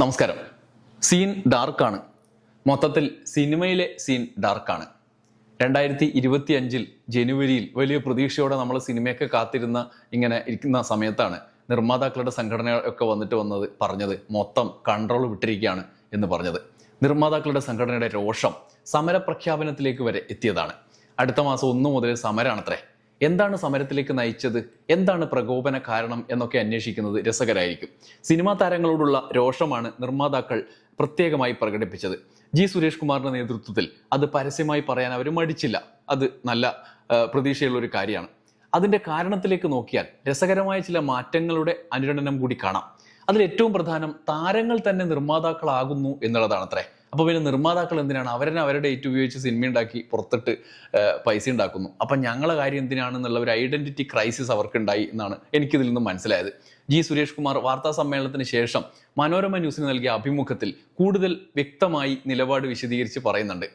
നമസ്കാരം. സീൻ ഡാർക്കാണ്. മൊത്തത്തിൽ സിനിമയിലെ സീൻ ഡാർക്കാണ്. രണ്ടായിരത്തി ഇരുപത്തി അഞ്ചിൽ ജനുവരിയിൽ വലിയ പ്രതീക്ഷയോടെ നമ്മൾ സിനിമയൊക്കെ കാത്തിരുന്ന ഇങ്ങനെ ഇരിക്കുന്ന സമയത്താണ് നിർമ്മാതാക്കളുടെ സംഘടനയൊക്കെ വന്നിട്ട് വന്നത് പറഞ്ഞത് മൊത്തം കൺട്രോൾ വിട്ടിരിക്കുകയാണ് എന്ന് പറഞ്ഞത്. നിർമ്മാതാക്കളുടെ സംഘടനയുടെ രോഷം സമരപ്രഖ്യാപനത്തിലേക്ക് വരെ എത്തിയതാണ്. അടുത്ത മാസം ഒന്നു മുതൽ സമരമാണത്രേ എന്താണ് സമരത്തിലേക്ക് നയിച്ചത്? എന്താണ് പ്രകോപന കാരണം എന്നൊക്കെ അന്വേഷിക്കുന്നത് രസകരമായിരിക്കും സിനിമാ താരങ്ങളോടുള്ള രോഷമാണ് നിർമ്മാതാക്കൾ പ്രത്യേകമായി പ്രകടിപ്പിച്ചത്. ജി സുരേഷ് കുമാറിന്റെ നേതൃത്വത്തിൽ അത് പരസ്യമായി പറയാൻ അവർ മടിച്ചില്ല. അത് നല്ല പ്രതീക്ഷയുള്ള ഒരു കാര്യമാണ്. അതിന്റെ കാരണത്തിലേക്ക് നോക്കിയാൽ രസകരമായ ചില മാറ്റങ്ങളുടെ അനുരണനം കൂടി കാണാം. അതിൽ ഏറ്റവും പ്രധാനം താരങ്ങൾ തന്നെ നിർമ്മാതാക്കളാകുന്നു എന്നുള്ളതാണ് അപ്പൊ പിന്നെ നിർമ്മാതാക്കൾ എന്തിനാണ്? അവരെന്നെ അവരുടെ ഡേറ്റ് ഉപയോഗിച്ച് സിനിമ ഉണ്ടാക്കി പുറത്തിട്ട് പൈസ ഉണ്ടാക്കുന്നു. അപ്പൊ ഞങ്ങളെ കാര്യം എന്തിനാണെന്നുള്ള ഒരു ഐഡന്റിറ്റി ക്രൈസിസ് അവർക്കുണ്ടായി എന്നാണ് എനിക്കിതിൽ നിന്നും മനസ്സിലായത്. ജി സുരേഷ് കുമാർ വാർത്താ സമ്മേളനത്തിന് ശേഷം മനോരമ ന്യൂസിന് നൽകിയ അഭിമുഖത്തിൽ കൂടുതൽ വ്യക്തമായി നിലപാട് വിശദീകരിച്ച് പറയുന്നുണ്ട്.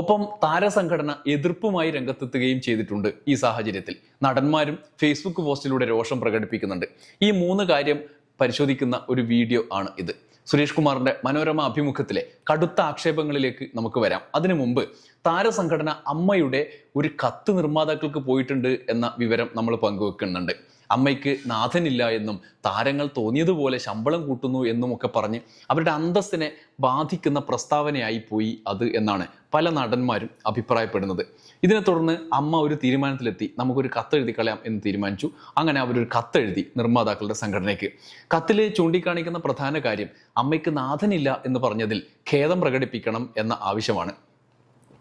ഒപ്പം താരസംഘടന എതിർപ്പുമായി രംഗത്തെത്തുകയും ചെയ്തിട്ടുണ്ട് ഈ സാഹചര്യത്തിൽ. നടന്മാരും ഫേസ്ബുക്ക് പോസ്റ്റിലൂടെ രോഷം പ്രകടിപ്പിക്കുന്നുണ്ട്. ഈ മൂന്ന് കാര്യം പരിശോധിക്കുന്ന ഒരു വീഡിയോ ആണ് ഇത്. സുരേഷ് കുമാറിന്റെ മനോരമ അഭിമുഖത്തിലെ കടുത്ത ആക്ഷേപങ്ങളിലേക്ക് നമുക്ക് വരാം. അതിനു മുമ്പ് താരസംഘടന അമ്മയുടെ ഒരു കത്ത് നിർമ്മാതാക്കൾക്ക് പോയിട്ടുണ്ട് എന്ന വിവരം നമ്മൾ പങ്കുവെക്കുന്നുണ്ട്. അമ്മയ്ക്ക് നാഥനില്ല എന്നും താരങ്ങൾ തോന്നിയതുപോലെ ശമ്പളം കൂട്ടുന്നു എന്നും ഒക്കെ പറഞ്ഞ് അവരുടെ അന്തസ്സിനെ ബാധിക്കുന്ന പ്രസ്താവനയായി പോയി അത് എന്നാണ് പല നടന്മാരും അഭിപ്രായപ്പെടുന്നത്. ഇതിനെ തുടർന്ന് അമ്മ ഒരു തീരുമാനത്തിലെത്തി. നമുക്കൊരു കത്തെഴുതി കളയാം എന്ന് തീരുമാനിച്ചു. അങ്ങനെ അവരൊരു കത്തെഴുതി നിർമ്മാതാക്കളുടെ സംഘടനയ്ക്ക്. കത്തിൽ ചൂണ്ടിക്കാണിക്കുന്ന പ്രധാന കാര്യം അമ്മയ്ക്ക് നാഥനില്ല എന്ന് പറഞ്ഞതിൽ ഖേദം പ്രകടിപ്പിക്കണം എന്ന ആവശ്യമാണ്.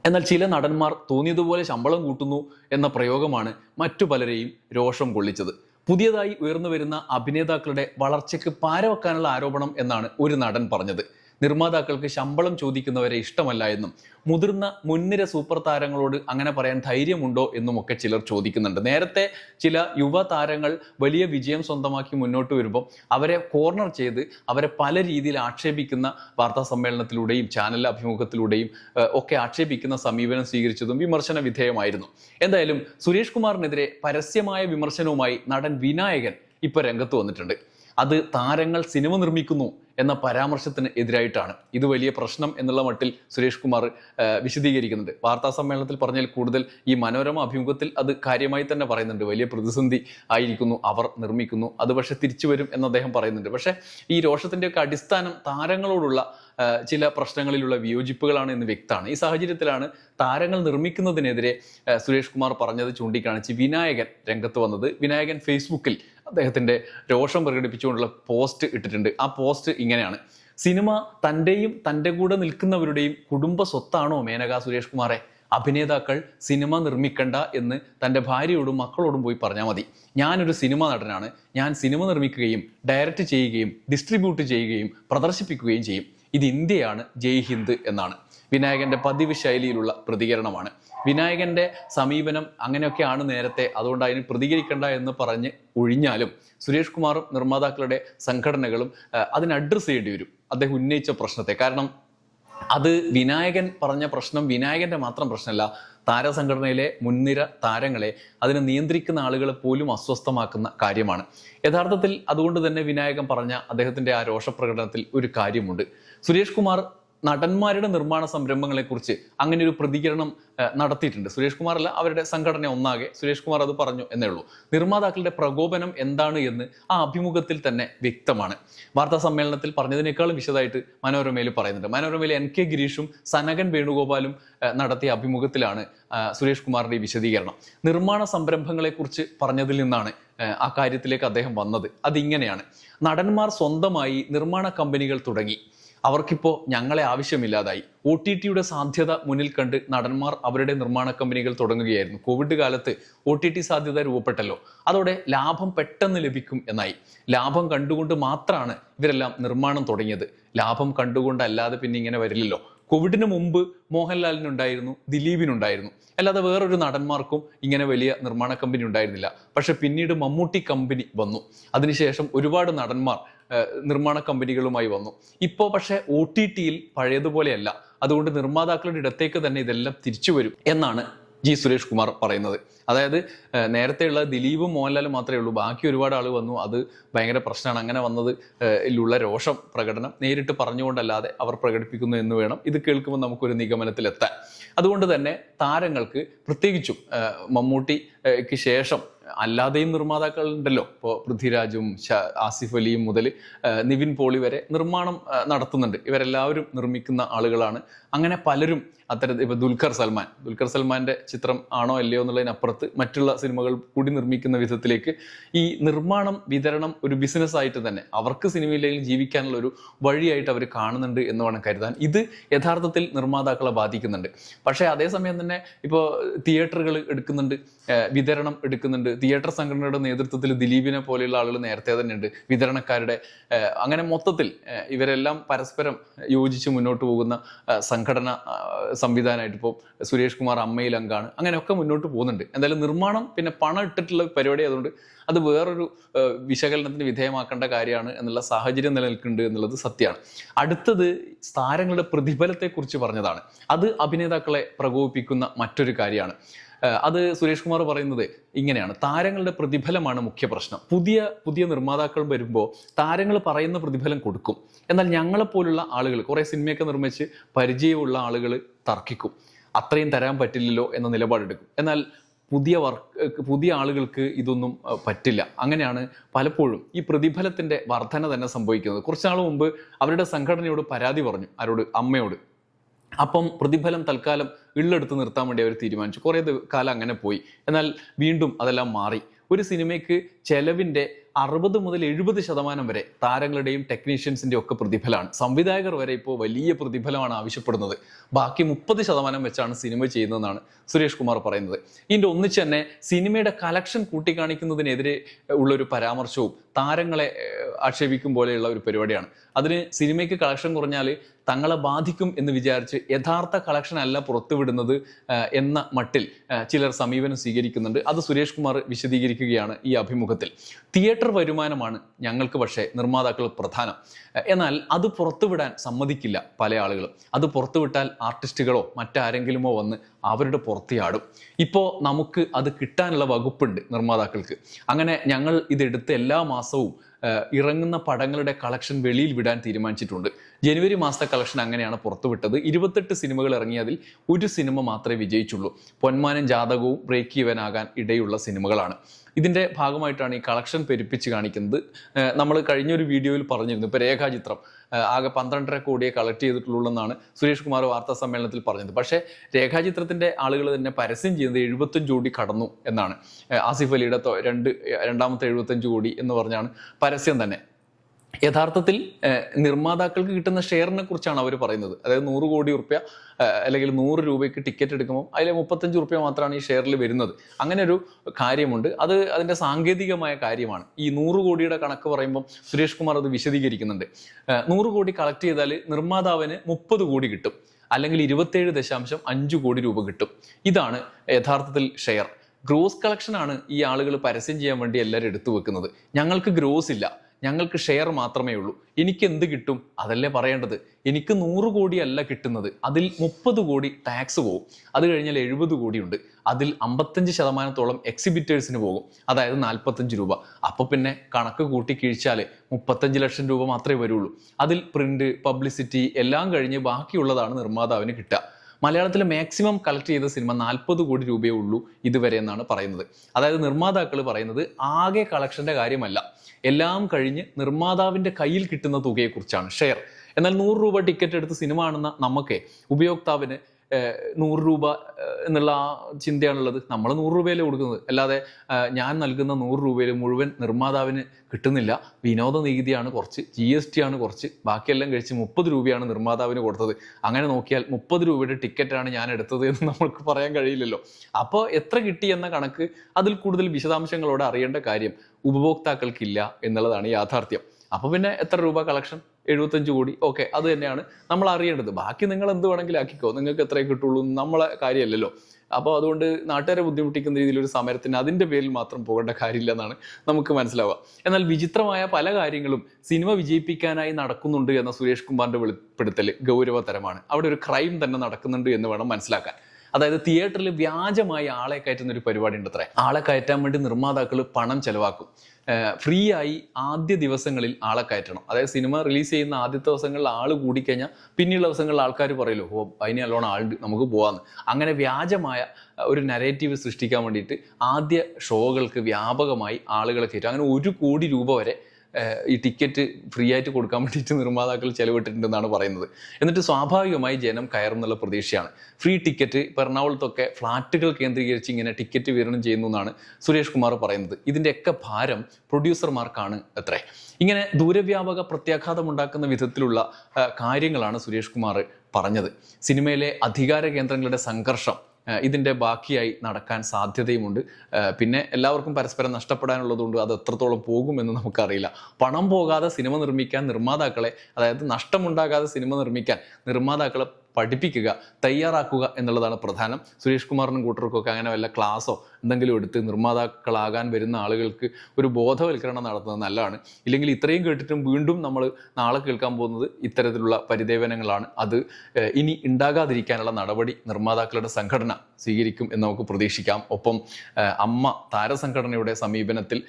എന്നാൽ ചില നടന്മാർ തോന്നിയതുപോലെ ശമ്പളം കൂട്ടുന്നു എന്ന പ്രയോഗമാണ് മറ്റു പലരെയും രോഷം കൊള്ളിച്ചത്. പുതിയതായി ഉയർന്നു വരുന്ന അഭിനേതാക്കളുടെ വളർച്ചയ്ക്ക് പാരവെക്കാനുള്ള ആരോപണം എന്നാണ് ഒരു നടൻ പറഞ്ഞത്. നിർമ്മാതാക്കൾക്ക് ശമ്പളം ചോദിക്കുന്നവരെ ഇഷ്ടമല്ല എന്നും മുതിർന്ന മുൻനിര സൂപ്പർ താരങ്ങളോട് അങ്ങനെ പറയാൻ ധൈര്യമുണ്ടോ എന്നുമൊക്കെ ചിലർ ചോദിക്കുന്നുണ്ട്. നേരത്തെ ചില യുവ താരങ്ങൾ വലിയ വിജയം സ്വന്തമാക്കി മുന്നോട്ട് വരുമ്പോൾ അവരെ കോർണർ ചെയ്ത് അവരെ പല രീതിയിൽ ആക്ഷേപിക്കുന്ന വാർത്താ സമ്മേളനത്തിലൂടെയും ചാനൽ അഭിമുഖത്തിലൂടെയും ഒക്കെ ആക്ഷേപിക്കുന്ന സമീപനം സ്വീകരിച്ചതും വിമർശന വിധേയമായിരുന്നു. എന്തായാലും സുരേഷ് കുമാറിനെതിരെ പരസ്യമായ വിമർശനവുമായി നടൻ വിനായകൻ ഇപ്പൊ രംഗത്ത് വന്നിട്ടുണ്ട്. അത് താരങ്ങൾ സിനിമ നിർമ്മിക്കുന്നു എന്ന പരാമർശത്തിന് എതിരായിട്ടാണ്. ഇത് വലിയ പ്രശ്നം എന്നുള്ള മട്ടിൽ സുരേഷ് കുമാർ വിശദീകരിക്കുന്നുണ്ട്. വാർത്താ സമ്മേളനത്തിൽ പറഞ്ഞാൽ കൂടുതൽ ഈ മനോരമ അഭിമുഖത്തിൽ അത് കാര്യമായി തന്നെ പറയുന്നുണ്ട്. വലിയ പ്രതിസന്ധി ആയിരിക്കുന്നു അവർ നിർമ്മിക്കുന്നു അത് പക്ഷെ തിരിച്ചു വരും എന്ന് അദ്ദേഹം പറയുന്നുണ്ട്. പക്ഷേ ഈ രോഷത്തിന്റെയൊക്കെ അടിസ്ഥാനം താരങ്ങളോടുള്ള ചില പ്രശ്നങ്ങളിലുള്ള വിയോജിപ്പുകളാണ് എന്ന് വ്യക്തമാണ്. ഈ സാഹചര്യത്തിലാണ് താരങ്ങൾ നിർമ്മിക്കുന്നതിനെതിരെ സുരേഷ് കുമാർ പറഞ്ഞത് ചൂണ്ടിക്കാണിച്ച് വിനായകൻ രംഗത്ത് വന്നത്. വിനായകൻ ഫേസ്ബുക്കിൽ അദ്ദേഹത്തിന്റെ രോഷം പ്രകടിപ്പിച്ചുകൊണ്ടുള്ള പോസ്റ്റ് ഇട്ടിട്ടുണ്ട്. ആ പോസ്റ്റ് ഇങ്ങനെയാണ്. സിനിമ തന്റെയും തന്റെ കൂടെ നിൽക്കുന്നവരുടെയും കുടുംബ സ്വത്താണോ മേനക സുരേഷ് കുമാറെ? അഭിനേതാക്കൾ സിനിമ നിർമ്മിക്കണ്ട എന്ന് തന്റെ ഭാര്യയോടും മക്കളോടും പോയി പറഞ്ഞാൽ മതി. ഞാനൊരു സിനിമ നടനാണ്. ഞാൻ സിനിമ നിർമ്മിക്കുകയും ഡയറക്റ്റ് ചെയ്യുകയും ഡിസ്ട്രിബ്യൂട്ട് ചെയ്യുകയും പ്രദർശിപ്പിക്കുകയും ചെയ്യും. ഇത് ഇന്ത്യയാണ് ജയ് ഹിന്ദ് എന്നാണ്. വിനായകന്റെ പതിവ് ശൈലിയിലുള്ള പ്രതികരണമാണ്. വിനായകന്റെ സമീപനം അങ്ങനെയൊക്കെയാണ് നേരത്തെ. അതുകൊണ്ട് അതിന് പ്രതികരിക്കേണ്ട എന്ന് പറഞ്ഞ് ഒഴിഞ്ഞാലും സുരേഷ് കുമാറും നിർമ്മാതാക്കളുടെ സംഘടനകളും അതിന് അഡ്രസ്സ് ചെയ്യേണ്ടി വരും. അദ്ദേഹം ഉന്നയിച്ച പ്രശ്നത്തെ. കാരണം അത് വിനായകൻ പറഞ്ഞ പ്രശ്നം വിനായകന്റെ മാത്രം പ്രശ്നമല്ല. താരസംഘടനയിലെ മുൻനിര താരങ്ങളെ അതിനെ നിയന്ത്രിക്കുന്ന ആളുകളെ പോലും അസ്വസ്ഥമാക്കുന്ന കാര്യമാണ്. യഥാർത്ഥത്തിൽ അതുകൊണ്ട് തന്നെ വിനായകൻ പറഞ്ഞ അദ്ദേഹത്തിന്റെ ആ രോഷപ്രകടനത്തിൽ ഒരു കാര്യമുണ്ട്. സുരേഷ് കുമാർ നടന്മാരുടെ നിർമ്മാണ സംരംഭങ്ങളെക്കുറിച്ച് അങ്ങനെ ഒരു പ്രതികരണം നടത്തിയിട്ടുണ്ട്. സുരേഷ് കുമാർ അല്ല അവരുടെ സംഘടന ഒന്നാകെ. സുരേഷ് കുമാർ അത് പറഞ്ഞു എന്നേ ഉള്ളൂ. നിർമ്മാതാക്കളുടെ പ്രകോപനം എന്താണ് എന്ന് ആ അഭിമുഖത്തിൽ തന്നെ വ്യക്തമാണ്. വാർത്താ സമ്മേളനത്തിൽ പറഞ്ഞതിനേക്കാളും വിശദമായിട്ട് മനോരമയിൽ പറയുന്നുണ്ട്. മനോരമയിൽ എൻ കെ ഗിരീഷും സനകൻ വേണുഗോപാലും നടത്തിയ അഭിമുഖത്തിലാണ് സുരേഷ് കുമാറിന്റെ വിശദീകരണം. നിർമ്മാണ സംരംഭങ്ങളെക്കുറിച്ച് പറഞ്ഞതിൽ നിന്നാണ് ആ കാര്യത്തിലേക്ക് അദ്ദേഹം വന്നത്. അതിങ്ങനെയാണ്. നടന്മാർ സ്വന്തമായി നിർമ്മാണ കമ്പനികൾ തുടങ്ങി. അവർക്കിപ്പോൾ ഞങ്ങളെ ആവശ്യമില്ലാതായി. ഒ ടി ടിയുടെ സാധ്യത മുന്നിൽ കണ്ട് നടന്മാർ അവരുടെ നിർമ്മാണ കമ്പനികൾ തുടങ്ങുകയായിരുന്നു. കോവിഡ് കാലത്ത് ഒ ടി ടി സാധ്യത രൂപപ്പെട്ടല്ലോ. അതോടെ ലാഭം പെട്ടെന്ന് ലഭിക്കും എന്നായി. ലാഭം കണ്ടുകൊണ്ട് മാത്രമാണ് ഇവരെല്ലാം നിർമ്മാണം തുടങ്ങിയത്. ലാഭം കണ്ടുകൊണ്ടല്ലാതെ പിന്നെ ഇങ്ങനെ വരില്ലല്ലോ. കോവിഡിന് മുമ്പ് മോഹൻലാലിനുണ്ടായിരുന്നു ദിലീപിനുണ്ടായിരുന്നു. അല്ലാതെ വേറൊരു നടന്മാർക്കും ഇങ്ങനെ വലിയ നിർമ്മാണ കമ്പനി ഉണ്ടായിരുന്നില്ല. പക്ഷെ പിന്നീട് മമ്മൂട്ടി കമ്പനി വന്നു. അതിനുശേഷം ഒരുപാട് നടന്മാർ നിർമ്മാണ കമ്പനികളുമായി വന്നു. ഇപ്പോൾ പക്ഷേ ഒ ടി ടിയിൽ പഴയതുപോലെയല്ല. അതുകൊണ്ട് നിർമ്മാതാക്കളുടെ ഇടത്തേക്ക് തന്നെ ഇതെല്ലാം തിരിച്ചു വരും എന്നാണ് ജി സുരേഷ് കുമാർ പറയുന്നത്. അതായത് നേരത്തെയുള്ള ദിലീപും മോഹൻലാലും മാത്രമേ ഉള്ളൂ. ബാക്കി ഒരുപാട് ആൾ വന്നു. അത് ഭയങ്കര പ്രശ്നമാണ്. അങ്ങനെ വന്നത് ഉള്ള രോഷം പ്രകടനം നേരിട്ട് പറഞ്ഞുകൊണ്ടല്ലാതെ അവർ പ്രകടിപ്പിക്കുന്നു എന്ന് വേണം ഇത് കേൾക്കുമ്പോൾ നമുക്കൊരു നിഗമനത്തിലെത്താൻ. അതുകൊണ്ട് തന്നെ താരങ്ങൾക്ക് പ്രത്യേകിച്ചും മമ്മൂട്ടിക്ക് ശേഷം അല്ലാതെയും നിർമ്മാതാക്കൾ ഉണ്ടല്ലോ ഇപ്പോൾ പൃഥ്വിരാജും ആസിഫ് അലിയും മുതൽ നിവിൻ പോളി വരെ നിർമ്മാണം നടത്തുന്നുണ്ട്. ഇവരെല്ലാവരും നിർമ്മിക്കുന്ന ആളുകളാണ്. അങ്ങനെ പലരും അത്തരത്തിൽ ഇപ്പോൾ ദുൽഖർ സൽമാൻ. ദുൽഖർ സൽമാന്റെ ചിത്രം ആണോ അല്ലയോ എന്നുള്ളതിനപ്പുറത്ത് മറ്റുള്ള സിനിമകൾ കൂടി നിർമ്മിക്കുന്ന വിധത്തിലേക്ക് ഈ നിർമ്മാണം വിതരണം ഒരു ബിസിനസ് ആയിട്ട് തന്നെ അവർക്ക് സിനിമയിലേക്ക് ജീവിക്കാനുള്ള ഒരു വഴിയായിട്ട് അവർ കാണുന്നുണ്ട് എന്ന് വേണം കരുതാൻ. ഇത് യഥാർത്ഥത്തിൽ നിർമ്മാതാക്കളെ ബാധിക്കുന്നുണ്ട്. പക്ഷേ അതേസമയം തന്നെ ഇപ്പോൾ തിയേറ്ററുകൾ എടുക്കുന്നുണ്ട് വിതരണം എടുക്കുന്നുണ്ട് തിയേറ്റർ സംഘടനയുടെ നേതൃത്വത്തിൽ ദിലീപിനെ പോലെയുള്ള ആളുകൾ നേരത്തെ തന്നെ ഉണ്ട് വിതരണക്കാരുടെ അങ്ങനെ മൊത്തത്തിൽ ഇവരെല്ലാം പരസ്പരം യോജിച്ച് മുന്നോട്ട് പോകുന്ന സംഘടന സംവിധാനമായിട്ട് ഇപ്പോൾ സുരേഷ് കുമാർ അമ്മയിൽ അംഗാണ് അങ്ങനെയൊക്കെ മുന്നോട്ട് പോകുന്നുണ്ട്. എന്തായാലും നിർമ്മാണം പിന്നെ പണം ഇട്ടിട്ടുള്ള പരിപാടി ആയതുകൊണ്ട് അത് വേറൊരു വിശകലനത്തിന് വിധേയമാക്കേണ്ട കാര്യമാണ് എന്നുള്ള സാഹചര്യം നിലനിൽക്കുന്നുണ്ട് എന്നുള്ളത് സത്യമാണ്. അടുത്തത് താരങ്ങളുടെ പ്രതിഫലത്തെക്കുറിച്ച് പറഞ്ഞതാണ്. അത് അഭിനേതാക്കളെ പ്രകോപിപ്പിക്കുന്ന മറ്റൊരു കാര്യമാണ്. അത് സുരേഷ് കുമാർ പറയുന്നത് ഇങ്ങനെയാണ്. താരങ്ങളുടെ പ്രതിഫലമാണ് മുഖ്യ പ്രശ്നം. പുതിയ പുതിയ നിർമ്മാതാക്കൾ വരുമ്പോൾ താരങ്ങൾ പറയുന്ന പ്രതിഫലം കൊടുക്കും. എന്നാൽ ഞങ്ങളെപ്പോലുള്ള ആളുകൾ കുറേ സിനിമയൊക്കെ നിർമ്മിച്ച് പരിചയമുള്ള ആളുകൾ തർക്കിക്കും. അത്രയും തരാൻ പറ്റില്ലല്ലോ എന്ന നിലപാടെടുക്കും. എന്നാൽ പുതിയ വർക്ക് പുതിയ ആളുകൾക്ക് ഇതൊന്നും പറ്റില്ല. അങ്ങനെയാണ് പലപ്പോഴും ഈ പ്രതിഫലത്തിന്റെ വർധന തന്നെ സംഭവിക്കുന്നത്. കുറച്ചാൾ മുമ്പ് അവരുടെ സംഘടനയോട് പരാതി പറഞ്ഞു ആരോട് അമ്മയോട്. അപ്പം പ്രതിഫലം തൽക്കാലം ഉള്ളെടുത്ത് നിർത്താൻ വേണ്ടി അവർ തീരുമാനിച്ചു. കുറേ കാലം അങ്ങനെ പോയി. എന്നാൽ വീണ്ടും അതെല്ലാം മാറി. ഒരു സിനിമയ്ക്ക് ചെലവിന്റെ അറുപത് മുതൽ എഴുപത് ശതമാനം വരെ താരങ്ങളുടെയും ടെക്നീഷ്യൻസിന്റെ ഒക്കെ പ്രതിഫലമാണ്. സംവിധായകർ വരെ ഇപ്പോൾ വലിയ പ്രതിഫലമാണ് ആവശ്യപ്പെടുന്നത്. ബാക്കി മുപ്പത് ശതമാനം വെച്ചാണ് സിനിമ ചെയ്യുന്നതെന്നാണ് സുരേഷ് കുമാർ പറയുന്നത്. ഇതിന്റെ ഒന്നിച്ച് തന്നെ സിനിമയുടെ കളക്ഷൻ കൂട്ടിക്കാണിക്കുന്നതിനെതിരെ ഉള്ള ഒരു പരാമർശവും താരങ്ങളെ ആക്ഷേപിക്കും പോലെയുള്ള ഒരു പരിപാടിയാണ്. അതിന് സിനിമയ്ക്ക് കളക്ഷൻ കുറഞ്ഞാൽ തങ്ങളെ ബാധിക്കും എന്ന് വിചാരിച്ച് യഥാർത്ഥ കളക്ഷൻ അല്ല പുറത്തുവിടുന്നത് എന്ന മട്ടിൽ ചിലർ സമീപനം സ്വീകരിക്കുന്നുണ്ട്. അത് സുരേഷ് കുമാർ വിശദീകരിക്കുകയാണ് ഈ അഭിമുഖത്തിൽ. തിയേറ്റർ വരുമാനമാണ് ഞങ്ങൾക്ക് പക്ഷേ നിർമ്മാതാക്കൾ പ്രധാനം. എന്നാൽ അത് പുറത്തുവിടാൻ സമ്മതിക്കില്ല പല ആളുകളും. അത് പുറത്തുവിട്ടാൽ ആർട്ടിസ്റ്റുകളോ മറ്റാരെങ്കിലുമോ വന്ന് അവരുടെ പുറത്തിയാടും. ഇപ്പോൾ നമുക്ക് അത് കിട്ടാനുള്ള വകുപ്പുണ്ട് നിർമ്മാതാക്കൾക്ക്. അങ്ങനെ ഞങ്ങൾ ഇതെടുത്ത് എല്ലാ മാസവും ഇറങ്ങുന്ന പടങ്ങളുടെ കളക്ഷൻ വെളിയിൽ വിടാൻ തീരുമാനിച്ചിട്ടുണ്ട്. ജനുവരി മാസത്തെ കളക്ഷൻ അങ്ങനെയാണ് പുറത്തുവിട്ടത്. ഇരുപത്തെട്ട് സിനിമകൾ ഇറങ്ങിയതിൽ ഒരു സിനിമ മാത്രമേ വിജയിച്ചുള്ളൂ. പൊന്മാനും ജാതകവും ബ്രേക്ക് ഈവൻ ആകാൻ ഇടയുള്ള സിനിമകളാണ്. ഇതിന്റെ ഭാഗമായിട്ടാണ് ഈ കളക്ഷൻ പെരുപ്പിച്ച് കാണിക്കുന്നത്. നമ്മൾ കഴിഞ്ഞൊരു വീഡിയോയിൽ പറഞ്ഞിരുന്നു. ഇപ്പോൾ രേഖാചിത്രം ആകെ പന്ത്രണ്ടര കോടിയെ കളക്ട് ചെയ്തിട്ടുള്ളൂ സുരേഷ് കുമാർ വാർത്താ സമ്മേളനത്തിൽ പറഞ്ഞത്. പക്ഷേ രേഖാചിത്രത്തിന്റെ ആളുകൾ തന്നെ പരസ്യം ചെയ്യുന്നത് എഴുപത്തഞ്ച് കോടി കടന്നു എന്നാണ്. ആസിഫ് അലിയുടെ രണ്ട് രണ്ടാമത്തെ എഴുപത്തഞ്ച് കോടി എന്ന് പറഞ്ഞാണ് പരസ്യം തന്നെ. യഥാർത്ഥത്തിൽ നിർമ്മാതാക്കൾക്ക് കിട്ടുന്ന ഷെയറിനെ കുറിച്ചാണ് അവർ പറയുന്നത്. അതായത് നൂറ് കോടി റുപ്യ അല്ലെങ്കിൽ നൂറ് രൂപയ്ക്ക് ടിക്കറ്റ് എടുക്കുമ്പോൾ അതിലെ മുപ്പത്തഞ്ച് റുപ്യ മാത്രമാണ് ഈ ഷെയറിൽ വരുന്നത്. അങ്ങനെ ഒരു കാര്യമുണ്ട്. അത് അതിന്റെ സാങ്കേതികമായ കാര്യമാണ്. ഈ നൂറ് കോടിയുടെ കണക്ക് പറയുമ്പോൾ സുരേഷ് കുമാർ അത് വിശദീകരിക്കുന്നുണ്ട്. നൂറ് കോടി കളക്ട് ചെയ്താൽ നിർമ്മാതാവിന് മുപ്പത് കോടി കിട്ടും. അല്ലെങ്കിൽ ഇരുപത്തേഴ് ദശാംശം അഞ്ച് കോടി രൂപ കിട്ടും. ഇതാണ് യഥാർത്ഥത്തിൽ ഷെയർ. ഗ്രോസ് കളക്ഷനാണ് ഈ ആളുകൾ പരസ്യം ചെയ്യാൻ വേണ്ടി എല്ലാവരും എടുത്തു വെക്കുന്നത്. ഞങ്ങൾക്ക് ഗ്രോസ് ഇല്ല. ഞങ്ങൾക്ക് ഷെയർ മാത്രമേ ഉള്ളൂ. എനിക്ക് എന്ത് കിട്ടും? അതല്ലേ പറയേണ്ടത്. എനിക്ക് നൂറ് കോടിയല്ല കിട്ടുന്നത്. അതിൽ മുപ്പത് കോടി ടാക്സ് പോകും. അത് കഴിഞ്ഞാൽ എഴുപത് കോടിയുണ്ട്. അതിൽ അമ്പത്തഞ്ച് ശതമാനത്തോളം എക്സിബിറ്റേഴ്സിന് പോകും. അതായത് നാൽപ്പത്തഞ്ച് രൂപ. അപ്പോൾ പിന്നെ കണക്ക് കൂട്ടി കിഴിച്ചാൽ മുപ്പത്തഞ്ച് ലക്ഷം രൂപ മാത്രമേ വരുള്ളൂ. അതിൽ പ്രിന്റ് പബ്ലിസിറ്റി എല്ലാം കഴിഞ്ഞ് ബാക്കിയുള്ളതാണ് നിർമ്മാതാവിന് കിട്ടുക. മലയാളത്തിൽ മാക്സിമം കളക്ട് ചെയ്ത സിനിമ നാൽപ്പത് കോടി രൂപയേ ഉള്ളൂ ഇതുവരെ എന്നാണ് പറയുന്നത്. അതായത് നിർമ്മാതാക്കൾ പറയുന്നത് ആകെ കളക്ഷന്റെ കാര്യമല്ല. എല്ലാം കഴിഞ്ഞ് നിർമ്മാതാവിന്റെ കയ്യിൽ കിട്ടുന്ന തുകയെക്കുറിച്ചാണ് ഷെയർ. എന്നാൽ നൂറ് രൂപ ടിക്കറ്റ് എടുത്ത് സിനിമ കാണുന്ന നമുക്ക് ഉപയോക്താവിന് നൂറ് രൂപ എന്നുള്ള ആ ചിന്തയാണുള്ളത്. നമ്മൾ നൂറ് രൂപയിലേ കൊടുക്കുന്നത്. അല്ലാതെ ഞാൻ നൽകുന്ന നൂറ് രൂപയിൽ മുഴുവൻ നിർമ്മാതാവിന് കിട്ടുന്നില്ല. വിനോദ നികുതിയാണ് കുറച്ച് ജി എസ് ടി ആണ് കുറച്ച് ബാക്കിയെല്ലാം കഴിച്ച് മുപ്പത് രൂപയാണ് നിർമ്മാതാവിന് കൊടുത്തത്. അങ്ങനെ നോക്കിയാൽ മുപ്പത് രൂപയുടെ ടിക്കറ്റാണ് ഞാൻ എടുത്തത് എന്ന് നമുക്ക് പറയാൻ കഴിയില്ലല്ലോ. അപ്പോൾ എത്ര കിട്ടി എന്ന കണക്ക് അതിൽ കൂടുതൽ വിശദാംശങ്ങളോടെ അറിയേണ്ട കാര്യം ഉപഭോക്താക്കൾക്കില്ല എന്നുള്ളതാണ് യാഥാർത്ഥ്യം. അപ്പോൾ പിന്നെ എത്ര രൂപ കളക്ഷൻ? എഴുപത്തഞ്ച് കോടി. ഓക്കെ അത് തന്നെയാണ്. നമ്മൾ അറിയേണ്ടത്. ബാക്കി നിങ്ങൾ എന്ത് വേണമെങ്കിലും ആക്കിക്കോ നിങ്ങൾക്ക് എത്രയേ കിട്ടുള്ളൂ നമ്മളെ കാര്യമല്ലല്ലോ. അപ്പോൾ അതുകൊണ്ട് നാട്ടുകാരെ ബുദ്ധിമുട്ടിക്കുന്ന രീതിയിലൊരു സമരത്തിന് അതിന്റെ പേരിൽ മാത്രം പോകേണ്ട കാര്യമില്ല എന്നാണ് നമുക്ക് മനസ്സിലാവുക. എന്നാൽ വിചിത്രമായ പല കാര്യങ്ങളും സിനിമ വിജയിപ്പിക്കാനായി നടക്കുന്നുണ്ട് എന്ന സുരേഷ് കുമാറിന്റെ വെളിപ്പെടുത്തൽ ഗൗരവതരമാണ്. അവിടെ ഒരു ക്രൈം തന്നെ നടക്കുന്നുണ്ട് എന്ന് വേണം മനസ്സിലാക്കാൻ. അതായത് തിയേറ്ററിൽ വ്യാജമായി ആളെ കയറ്റുന്ന ഒരു പരിപാടി ഉണ്ട് അത്ര ആളെ കയറ്റാൻ വേണ്ടി നിർമ്മാതാക്കൾ പണം ചെലവാക്കും. ഫ്രീ ആയി ആദ്യ ദിവസങ്ങളിൽ ആളെ കയറ്റണം. അതായത് സിനിമ റിലീസ് ചെയ്യുന്ന ആദ്യത്തെ ദിവസങ്ങളിൽ ആൾ കൂടിക്കഴിഞ്ഞാൽ പിന്നെയുള്ള ദിവസങ്ങളിൽ ആൾക്കാർ പറയല്ലോ ഓ അതിന് നല്ലോണം ആളുണ്ട് നമുക്ക് പോകാമെന്ന് അങ്ങനെ വ്യാജമായ ഒരു നരേറ്റീവ് സൃഷ്ടിക്കാൻ വേണ്ടിയിട്ട് ആദ്യ ഷോകൾക്ക് വ്യാപകമായി ആളുകളെ കയറ്റും. അങ്ങനെ ഒരു കോടി രൂപ വരെ ഈ ടിക്കറ്റ് ഫ്രീ ആയിട്ട് കൊടുക്കാൻ വേണ്ടിയിട്ട് നിർമ്മാതാക്കൾ ചെലവിട്ടിട്ടുണ്ടെന്നാണ് പറയുന്നത്. എന്നിട്ട് സ്വാഭാവികമായി ജനം കയറുന്നുള്ള പ്രതീക്ഷയാണ്. ഫ്രീ ടിക്കറ്റ് എറണാകുളത്തൊക്കെ ഫ്ലാറ്റുകൾ കേന്ദ്രീകരിച്ച് ഇങ്ങനെ ടിക്കറ്റ് വിതരണം ചെയ്യുന്നു എന്നാണ് സുരേഷ് കുമാർ പറയുന്നത്. ഇതിന്റെയൊക്കെ ഭാരം പ്രൊഡ്യൂസർമാർക്കാണ് എത്ര ഇങ്ങനെ ദൂരവ്യാപക പ്രത്യാഘാതം ഉണ്ടാക്കുന്ന വിധത്തിലുള്ള കാര്യങ്ങളാണ് സുരേഷ് കുമാർ പറഞ്ഞത്. സിനിമയിലെ അധികാര കേന്ദ്രങ്ങളുടെ സംഘർഷം ഇതിന്റെ ബാക്കിയായി നടക്കാൻ സാധ്യതയുമുണ്ട്. പിന്നെ എല്ലാവർക്കും പരസ്പരം നഷ്ടപ്പെടാനുള്ളതുകൊണ്ട് അത് എത്രത്തോളം പോകുമെന്ന് നമുക്കറിയില്ല. പണം പോകാതെ സിനിമ നിർമ്മിക്കാൻ നിർമ്മാതാക്കളെ അതായത് നഷ്ടമുണ്ടാകാതെ സിനിമ നിർമ്മിക്കാൻ നിർമ്മാതാക്കളെ പഠിപ്പിക്കുക തയ്യാറാക്കുക എന്നുള്ളതാണ് പ്രധാനം. സുരേഷ് കുമാറിനും കൂട്ടർക്കൊക്കെ അങ്ങനെ വല്ല ക്ലാസ്സോ എന്തെങ്കിലും എടുത്ത് നിർമ്മാതാക്കളാകാൻ വരുന്ന ആളുകൾക്ക് ഒരു ബോധവൽക്കരണം നടത്തുന്നത് നല്ലതാണ്. ഇല്ലെങ്കിൽ ഇത്രയും കേട്ടിട്ടും വീണ്ടും നമ്മൾ നാളെ കേൾക്കാൻ പോകുന്നത് ഇത്തരത്തിലുള്ള പരിദേവനങ്ങളാണ്. അത് ഇനി ഉണ്ടാകാതിരിക്കാനുള്ള നടപടി നിർമ്മാതാക്കളുടെ സംഘടന സ്വീകരിക്കും എന്ന് നമുക്ക് പ്രതീക്ഷിക്കാം. ഒപ്പം അമ്മ താരസംഘടനയുടെ സമീപനത്തിൽ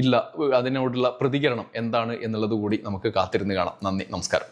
ഇല്ല അതിനോടുള്ള പ്രതികരണം എന്താണ് എന്നുള്ളത് കൂടി നമുക്ക് കാത്തിരുന്ന് കാണാം. നന്ദി നമസ്കാരം.